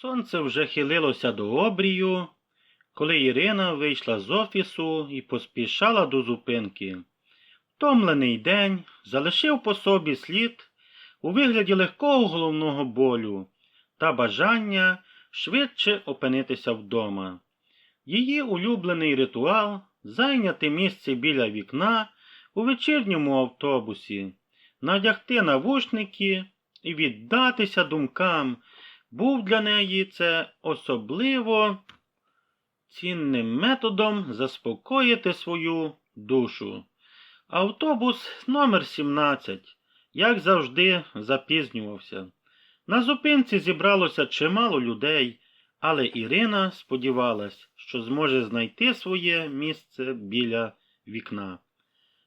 Сонце вже хилилося до обрію, коли Ірина вийшла з офісу і поспішала до зупинки. Втомлений день залишив по собі слід у вигляді легкого головного болю та бажання швидше опинитися вдома. Її улюблений ритуал зайняти місце біля вікна у вечірньому автобусі, надягти навушники і віддатися думкам, був для неї це особливо цінним методом заспокоїти свою душу. Автобус номер 17, як завжди, запізнювався. На зупинці зібралося чимало людей, але Ірина сподівалась, що зможе знайти своє місце біля вікна.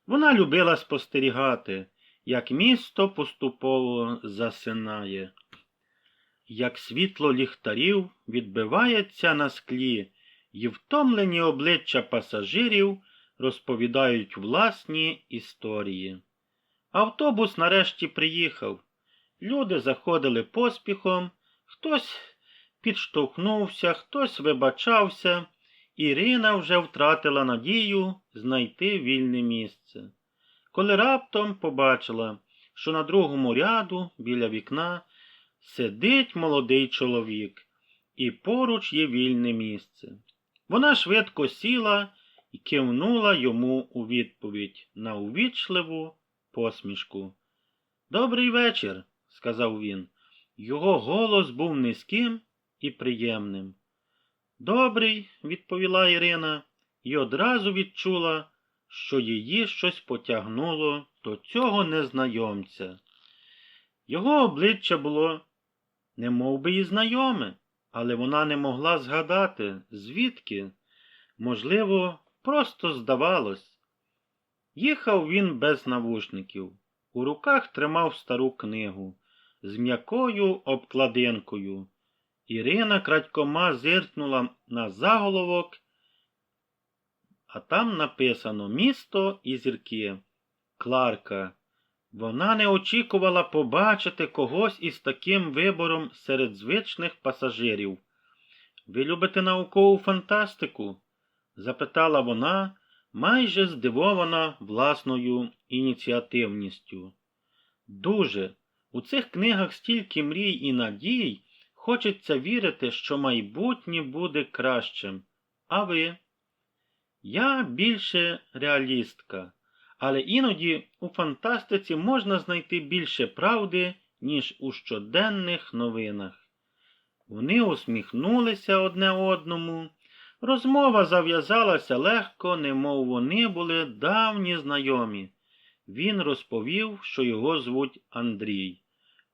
Вона любила спостерігати, як місто поступово засинає, як світло ліхтарів відбивається на склі, і втомлені обличчя пасажирів розповідають власні історії. Автобус нарешті приїхав. Люди заходили поспіхом, хтось підштовхнувся, хтось вибачався. Ірина вже втратила надію знайти вільне місце. Коли раптом побачила, що на другому ряду біля вікна сидить молодий чоловік, і поруч є вільне місце. Вона швидко сіла і кивнула йому у відповідь на увічливу посмішку. Добрий вечір, сказав він. Його голос був низьким і приємним. Добрий, відповіла Ірина, і одразу відчула, що її щось потягнуло до цього незнайомця. Його обличчя було не мов би і знайоме, але вона не могла згадати, звідки, можливо, просто здавалось. Їхав він без навушників, у руках тримав стару книгу з м'якою обкладинкою. Ірина крадькома зиркнула на заголовок, а там написано Місто і зірки. Кларка. Вона не очікувала побачити когось із таким вибором серед звичних пасажирів. Ви любите наукову фантастику? запитала вона, майже здивована власною ініціативністю. Дуже. У цих книгах стільки мрій і надій. Хочеться вірити, що майбутнє буде кращим. А ви? Я більше реалістка, але іноді у фантастиці можна знайти більше правди, ніж у щоденних новинах. Вони усміхнулися одне одному. Розмова зав'язалася легко, немов вони були давні знайомі. Він розповів, що його звуть Андрій.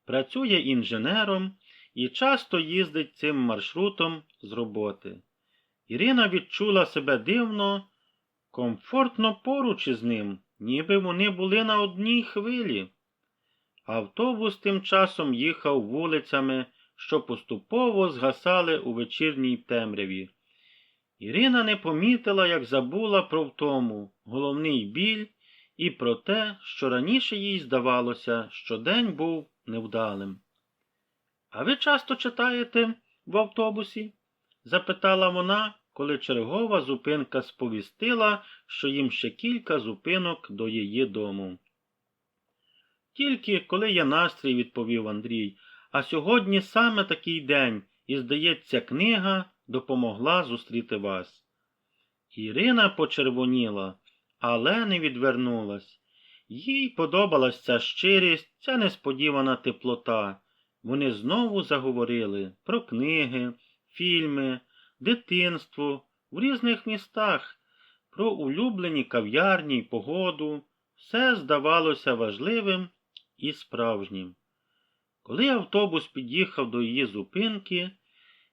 Працює інженером і часто їздить цим маршрутом з роботи. Ірина відчула себе дивно, комфортно поруч із ним, ніби вони були на одній хвилі. Автобус тим часом їхав вулицями, що поступово згасали у вечірній темряві. Ірина не помітила, як забула про втому, головний біль і про те, що раніше їй здавалося, що день був невдалим. А ви часто читаєте в автобусі? запитала вона, коли чергова зупинка сповістила, що їм ще кілька зупинок до її дому. Тільки коли є настрій, відповів Андрій, а сьогодні саме такий день, і, здається, книга допомогла зустріти вас. Ірина почервоніла, але не відвернулась. Їй подобалась ця щирість, ця несподівана теплота. Вони знову заговорили про книги, фільми, дитинство в різних містах, про улюблені кав'ярні й погоду. Все здавалося важливим і справжнім. Коли автобус під'їхав до її зупинки,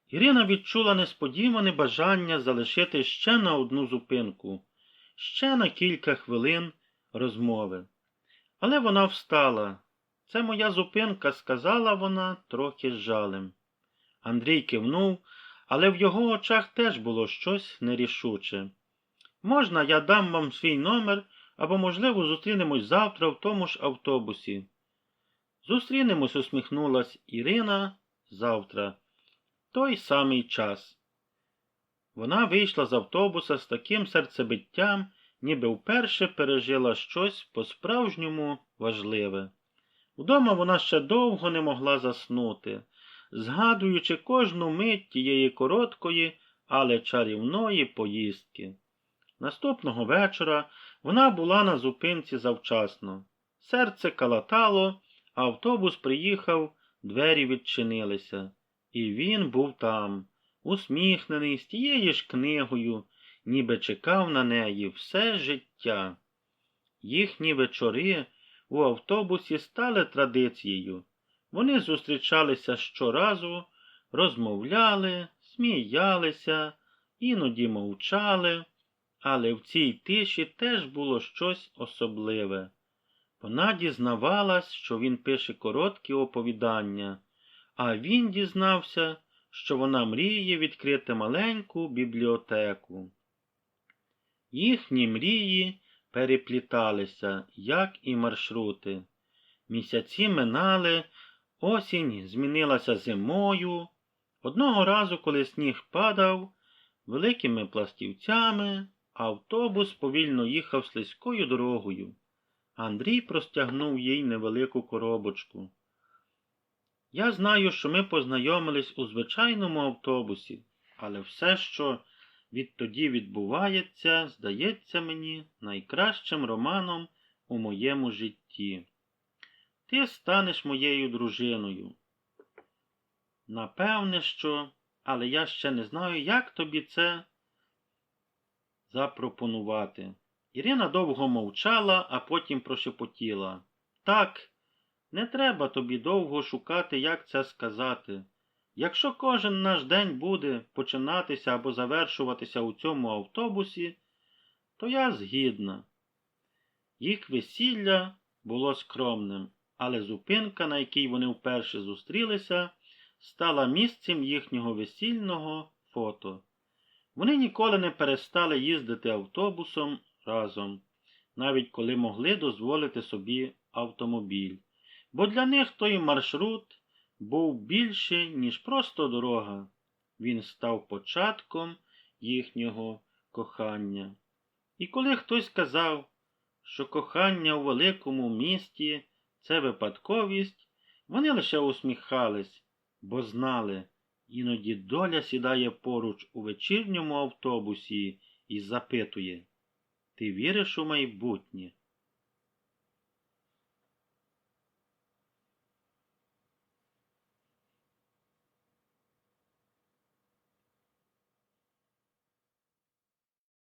Ірина відчула несподіване бажання залишити ще на одну зупинку, ще на кілька хвилин розмови. Але вона встала. Це моя зупинка, сказала вона трохи з жалем. Андрій кивнув, але в його очах теж було щось нерішуче. Можна, я дам вам свій номер або, можливо, зустрінемось завтра в тому ж автобусі. Зустрінемось, усміхнулась Ірина завтра. той самий час. Вона вийшла з автобуса з таким серцебиттям, ніби вперше пережила щось по-справжньому важливе. Вдома вона ще довго не могла заснути, згадуючи кожну мить тієї короткої, але чарівної поїздки. Наступного вечора вона була на зупинці завчасно. Серце калатало, автобус приїхав, двері відчинилися, і він був там, усміхнений з тією ж книгою, ніби чекав на неї все життя. Їхні вечори у автобусі стали традицією. Вони зустрічалися щоразу, розмовляли, сміялися, іноді мовчали, але в цій тиші теж було щось особливе. Вона дізнавалась, що він пише короткі оповідання, а він дізнався, що вона мріє відкрити маленьку бібліотеку. Їхні мрії перепліталися, як і маршрути. Місяці минали, осінь змінилася зимою. Одного разу, коли сніг падав, великими пластівцями, автобус повільно їхав слизькою дорогою. Андрій простягнув їй невелику коробочку. Я знаю, що ми познайомились у звичайному автобусі, але все, що відтоді відбувається, здається мені найкращим романом у моєму житті. Ти станеш моєю дружиною. Напевне, що, але я ще не знаю, як тобі це запропонувати. Ірина довго мовчала, а потім прошепотіла. Так, не треба тобі довго шукати, як це сказати. Якщо кожен наш день буде починатися або завершуватися у цьому автобусі, то я згідна. Їх весілля було скромним, але зупинка, на якій вони вперше зустрілися, стала місцем їхнього весільного фото. Вони ніколи не перестали їздити автобусом разом, навіть коли могли дозволити собі автомобіль, бо для них той маршрут був більше, ніж просто дорога. Він став початком їхнього кохання. І коли хтось казав, що кохання у великому місті це випадковість, вони лише усміхались, бо знали, іноді доля сідає поруч у вечірньому автобусі і запитує Ти віриш у майбутнє?